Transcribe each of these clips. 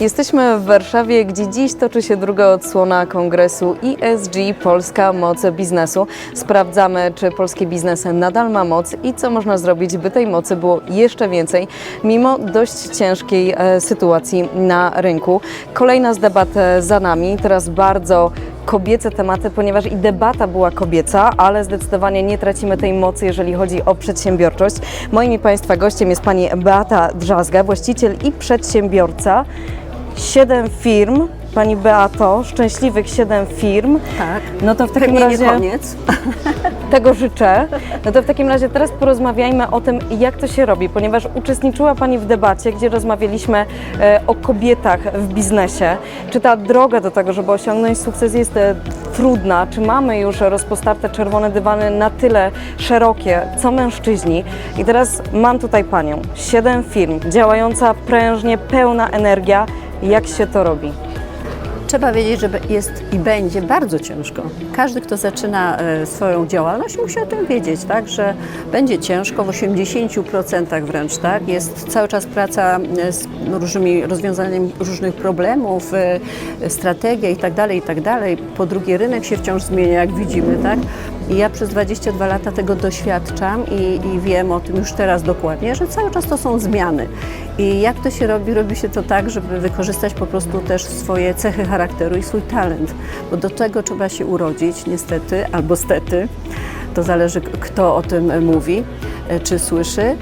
Jesteśmy w Warszawie, gdzie dziś toczy się druga odsłona kongresu ESG Polska Moc Biznesu. Sprawdzamy, czy polski biznes nadal ma moc i co można zrobić, by tej mocy było jeszcze więcej, mimo dość ciężkiej e, sytuacji na rynku. Kolejna z debat e, za nami, teraz bardzo kobiece tematy, ponieważ i debata była kobieca, ale zdecydowanie nie tracimy tej mocy, jeżeli chodzi o przedsiębiorczość. Moim i Państwa gościem jest Pani Beata Drzazga, właściciel i przedsiębiorca. Siedem firm, Pani Beato, szczęśliwych siedem firm. Tak. No to w takim Pewnie razie nie koniec. tego życzę. No to w takim razie teraz porozmawiajmy o tym, jak to się robi, ponieważ uczestniczyła Pani w debacie, gdzie rozmawialiśmy e, o kobietach w biznesie. Czy ta droga do tego, żeby osiągnąć sukces jest e, trudna? Czy mamy już rozpostarte czerwone dywany na tyle szerokie, co mężczyźni? I teraz mam tutaj Panią. Siedem firm, działająca prężnie, pełna energia. Jak się to robi? Trzeba wiedzieć, że jest i będzie bardzo ciężko. Każdy, kto zaczyna e, swoją działalność, musi o tym wiedzieć, tak, że będzie ciężko, w 80% wręcz, tak, jest cały czas praca e, z różnymi rozwiązaniem różnych problemów, e, strategia i tak dalej, i tak dalej. Po drugie, rynek się wciąż zmienia, jak widzimy, tak. I ja przez 22 lata tego doświadczam i, i wiem o tym już teraz dokładnie, że cały czas to są zmiany. I jak to się robi? Robi się to tak, żeby wykorzystać po prostu też swoje cechy charakteru i swój talent, bo do tego trzeba się urodzić, niestety, albo stety. To zależy, kto o tym mówi e, czy słyszy. E,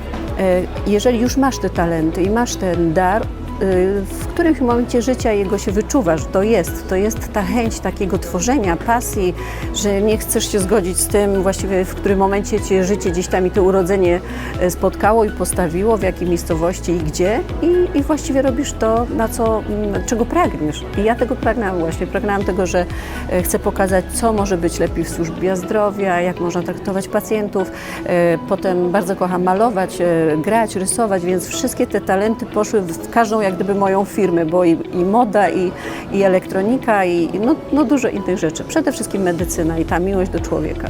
Jeżeli już masz te talenty i masz ten dar, w którymś momencie życia jego się wyczuwasz, to jest, to jest ta chęć takiego tworzenia, pasji, że nie chcesz się zgodzić z tym właściwie, w którym momencie cię życie gdzieś tam i to urodzenie e, spotkało i postawiło, w jakiej miejscowości i gdzie i, i właściwie robisz to, na co, mm, czego pragniesz. I ja tego pragnęłam właśnie, pragnęłam tego, że e, chcę pokazać, co może być lepiej w służbie zdrowia, jak można traktować pacjentów. Potem bardzo kocham malować, grać, rysować, więc wszystkie te talenty poszły w każdą jak gdyby moją firmę, bo i, i moda, i, i elektronika, i no, no dużo innych rzeczy. Przede wszystkim medycyna i ta miłość do człowieka.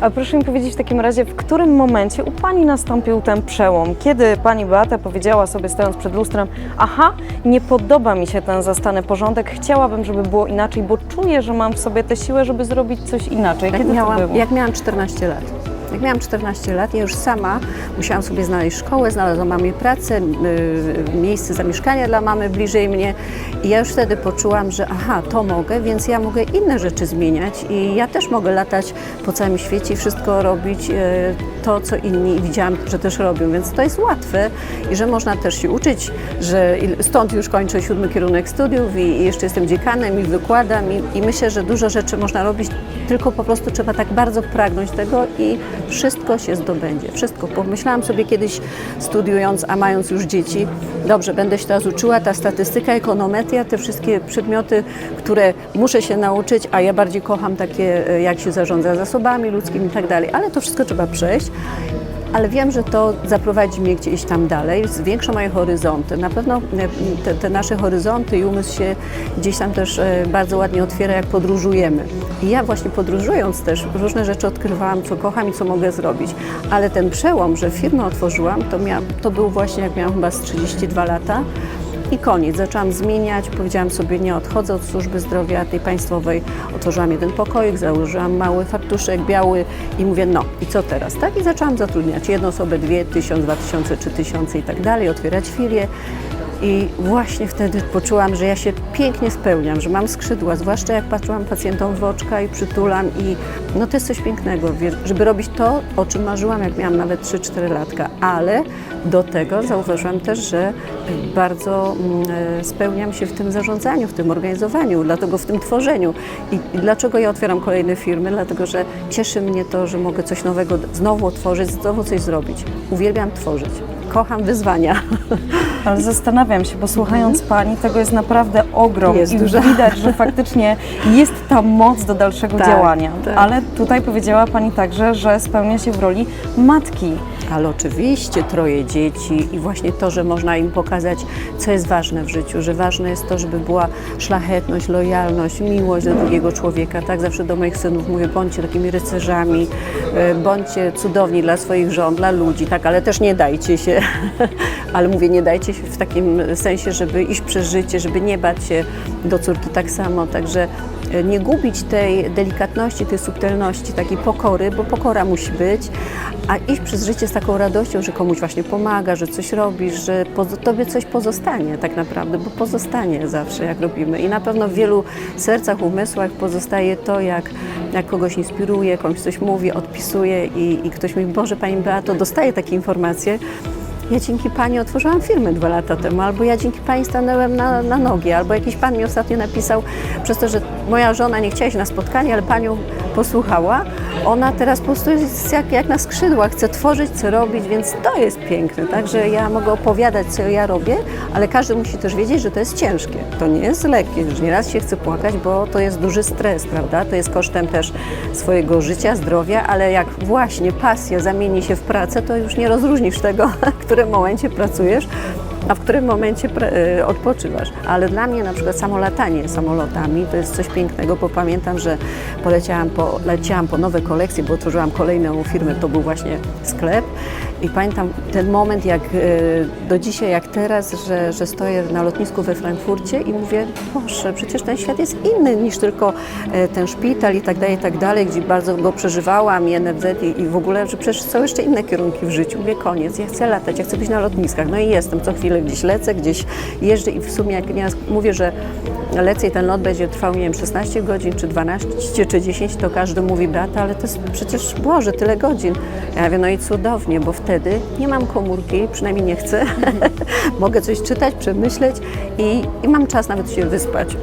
A proszę mi powiedzieć w takim razie, w którym momencie u Pani nastąpił ten przełom? Kiedy Pani Beata powiedziała sobie stojąc przed lustrem, aha, nie podoba mi się ten zastany porządek, chciałabym, żeby było inaczej, bo czuję, że mam w sobie tę siłę, żeby zrobić coś inaczej. Jak Kiedy to miałam, jak miałam 14 lat. Jak miałam 14 lat, ja już sama musiałam sobie znaleźć szkołę, znalazłam mamie pracę, y, miejsce zamieszkania dla mamy bliżej mnie i ja już wtedy poczułam, że aha, to mogę, więc ja mogę inne rzeczy zmieniać i ja też mogę latać po całym świecie i wszystko robić y, to, co inni widziałam, że też robią, więc to jest łatwe i że można też się uczyć, że stąd już kończę siódmy kierunek studiów i, i jeszcze jestem dziekanem i wykładam i, i myślę, że dużo rzeczy można robić, tylko po prostu trzeba tak bardzo pragnąć tego i wszystko się zdobędzie. Wszystko. Pomyślałam sobie kiedyś studiując, a mając już dzieci, dobrze, będę się teraz uczyła, ta statystyka, ekonometria, te wszystkie przedmioty, które muszę się nauczyć, a ja bardziej kocham takie, e, jak się zarządza zasobami ludzkimi i tak dalej, ale to wszystko trzeba przejść. Ale wiem, że to zaprowadzi mnie gdzieś tam dalej, zwiększa moje horyzonty. Na pewno e, te, te nasze horyzonty i umysł się gdzieś tam też e, bardzo ładnie otwiera, jak podróżujemy. I ja właśnie podróżując też różne rzeczy odkrywałam, co kocham i co mogę zrobić. Ale ten przełom, że firmę otworzyłam, to, mia, to był właśnie jak miałam chyba z 32 lata. I koniec. Zaczęłam zmieniać, powiedziałam sobie, nie odchodzę od służby zdrowia tej państwowej. Otworzyłam jeden pokoik, założyłam mały fartuszek biały i mówię, no i co teraz, tak? I zaczęłam zatrudniać jedną osobę, dwie, tysiąc, dwa tysiące, trzy tysiące i tak dalej, otwierać filię. I właśnie wtedy poczułam, że ja się pięknie spełniam, że mam skrzydła, zwłaszcza jak patrzyłam pacjentom w oczka i przytulam i no to jest coś pięknego, żeby robić to, o czym marzyłam, jak miałam nawet 3-4 latka, ale do tego zauważyłam też, że bardzo mm, e, spełniam się w tym zarządzaniu, w tym organizowaniu, dlatego w tym tworzeniu. I dlaczego ja otwieram kolejne firmy? Dlatego, że cieszy mnie to, że mogę coś nowego znowu otworzyć, znowu coś zrobić. Uwielbiam tworzyć. Kocham wyzwania. Ale zastanawiam się, bo słuchając Pani, tego jest naprawdę ogrom Jest i dużo. widać, że faktycznie jest ta moc do dalszego Tak, działania. tak. Ale tutaj powiedziała Pani także, że spełnia się w roli matki. Ale oczywiście troje dzieci i właśnie to, że można im pokazać, co jest ważne w życiu, że ważne jest to, żeby była szlachetność, lojalność, miłość do drugiego człowieka. Tak zawsze do moich synów mówię, bądźcie takimi rycerzami, e, bądźcie cudowni dla swoich żon, dla ludzi, tak, ale też nie dajcie się, ale mówię, nie dajcie się w takim sensie, żeby iść przez życie, żeby nie bać się do córki tak samo, także nie gubić tej delikatności, tej subtelności, takiej pokory, bo pokora musi być, a iść przez życie z taką radością, że komuś właśnie pomaga, że coś robisz, że tobie coś pozostanie tak naprawdę, bo pozostanie zawsze, jak robimy. I na pewno w wielu sercach, umysłach pozostaje to, jak, jak kogoś inspiruje, komuś coś mówi, odpisuje i, i ktoś mówi, Boże, Pani Beato, dostaje takie informacje, ja dzięki Pani otworzyłam firmę dwa lata temu, albo ja dzięki Pani stanęłem na, na nogi, albo jakiś Pan mi ostatnio napisał, przez to, że moja żona nie chciała iść na spotkanie, ale Panią posłuchała, ona teraz po prostu jest jak, jak na skrzydłach, chce tworzyć, chce robić, więc to jest piękne, także ja mogę opowiadać, co ja robię, ale każdy musi też wiedzieć, że to jest ciężkie, to nie jest lekkie, że nieraz się chce płakać, bo to jest duży stres, prawda, to jest kosztem też swojego życia, zdrowia, ale jak właśnie pasja zamieni się w pracę, to już nie rozróżnisz tego, w którym momencie pracujesz, a w którym momencie y, odpoczywasz. Ale dla mnie na przykład samo latanie samolotami to jest coś pięknego, bo pamiętam, że poleciałam po, leciałam po nowe kolekcje, bo otworzyłam kolejną firmę, to był właśnie sklep i pamiętam ten moment jak y, do dzisiaj, jak teraz, że, że stoję na lotnisku we Frankfurcie i mówię, Boże, przecież ten świat jest inny niż tylko e, ten szpital i tak dalej, i tak dalej, gdzie bardzo go przeżywałam i NFZ i, i w ogóle, że przecież są jeszcze inne kierunki w życiu. Mówię, koniec, ja chcę latać, ja chcę być na lotniskach. No i jestem, co chwilę gdzieś lecę, gdzieś jeżdżę i w sumie jak nieraz mówię, że lecę i ten lot będzie trwał, nie wiem, 16 godzin, czy 12, czy 10, to każdy mówi, Beata, ale to jest przecież, Boże, tyle godzin. Ja mówię, no i cudownie, bo wtedy nie mam komórki, przynajmniej nie chcę, mogę coś czytać, przemyśleć i, i mam czas nawet się wyspać.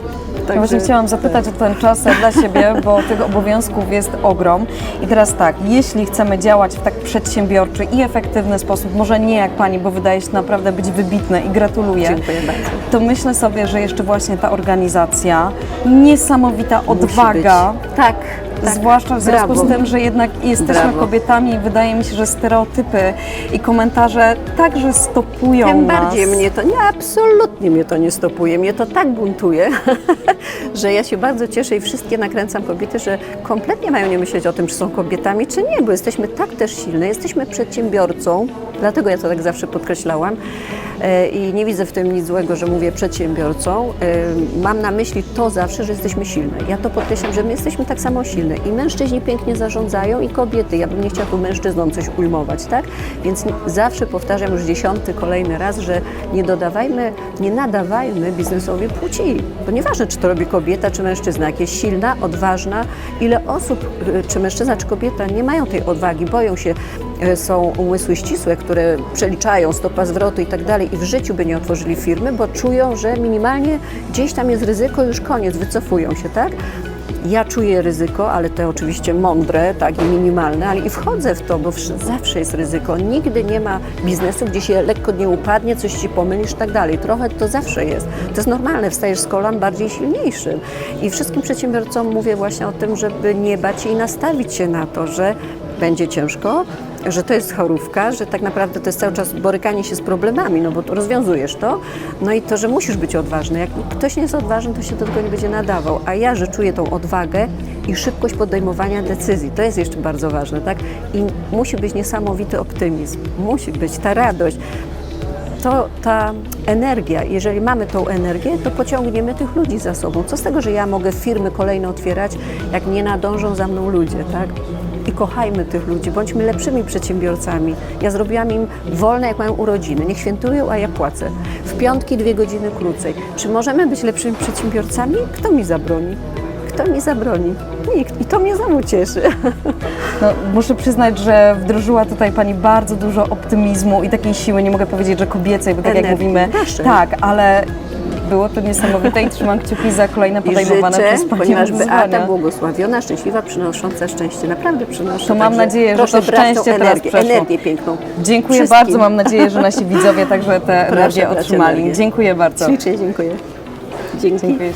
Ja Właśnie chciałam zapytać o ten czas dla siebie, bo tych obowiązków jest ogrom. I teraz tak, jeśli chcemy działać w tak przedsiębiorczy i efektywny sposób, może nie jak Pani, bo wydaje się naprawdę być wybitne i gratuluję, Dziękuję bardzo. to myślę sobie, że jeszcze właśnie ta organizacja, niesamowita odwaga. Tak, tak. Zwłaszcza w związku Brawo. z tym, że jednak jesteśmy Brawo. kobietami i wydaje mi się, że stereotypy i komentarze także stopują Tym nas. bardziej mnie to, nie, absolutnie mnie to nie stopuje, mnie to tak buntuje, że ja się bardzo cieszę i wszystkie nakręcam kobiety, że kompletnie mają nie myśleć o tym, czy są kobietami, czy nie, bo jesteśmy tak też silne, jesteśmy przedsiębiorcą, dlatego ja to tak zawsze podkreślałam i nie widzę w tym nic złego, że mówię przedsiębiorcą. E, Mam na myśli to zawsze, że jesteśmy silne. Ja to podkreślam, że my jesteśmy tak samo silne i mężczyźni pięknie zarządzają i kobiety. Ja bym nie chciała tu mężczyznom coś ujmować, tak? Więc zawsze powtarzam już dziesiąty, kolejny raz, że nie dodawajmy, nie nadawajmy biznesowi płci. Bo nieważne, czy to robi kobieta, czy mężczyzna, jak jest silna, odważna, ile osób, y, czy mężczyzna, czy kobieta nie mają tej odwagi, boją się, są umysły ścisłe, które przeliczają stopa zwrotu i tak dalej i w życiu by nie otworzyli firmy, bo czują, że minimalnie gdzieś tam jest ryzyko, już koniec, wycofują się, tak? Ja czuję ryzyko, ale to oczywiście mądre, tak i minimalne, ale i wchodzę w to, bo wsz- zawsze jest ryzyko. Nigdy nie ma biznesu, gdzie się lekko nie upadnie, coś ci pomylisz i tak dalej. Trochę to zawsze jest. To jest normalne, wstajesz z kolan bardziej silniejszym. I wszystkim przedsiębiorcom mówię właśnie o tym, żeby nie bać się i nastawić się na to, że będzie ciężko, że to jest chorówka, że tak naprawdę to jest cały czas borykanie się z problemami, no bo to rozwiązujesz to, no i to, że musisz być odważny. Jak ktoś nie jest odważny, to się do tego nie będzie nadawał, a ja, że czuję tą odwagę i szybkość podejmowania decyzji, to jest jeszcze bardzo ważne, tak? I musi być niesamowity optymizm, musi być ta radość, to ta energia, jeżeli mamy tą energię, to pociągniemy tych ludzi za sobą. Co z tego, że ja mogę firmy kolejne otwierać, jak nie nadążą za mną ludzie, tak? I kochajmy tych ludzi, bądźmy lepszymi przedsiębiorcami. Ja zrobiłam im wolne, jak mają urodziny. Niech świętują, a ja płacę. W piątki dwie godziny krócej. Czy możemy być lepszymi przedsiębiorcami? Kto mi zabroni? Kto mi zabroni? Nikt. I to mnie znowu cieszy. No, muszę przyznać, że wdrożyła tutaj Pani bardzo dużo optymizmu i takiej siły, nie mogę powiedzieć, że kobiecej, bo tak jak Energii mówimy, naszej. tak, ale było to niesamowite i trzymam kciuki za kolejne I podejmowane życzę, przez Panią ponieważ Beata wyzwania. błogosławiona, szczęśliwa, przynosząca szczęście. Naprawdę przynoszę. To mam nadzieję, że to szczęście teraz energię, przeszło. energię piękną. Dziękuję Wszystkim. bardzo, mam nadzieję, że nasi widzowie także tę Proszę energię otrzymali. energię. Dziękuję bardzo. Ślicznie dziękuję. Dzięki. Dziękuję.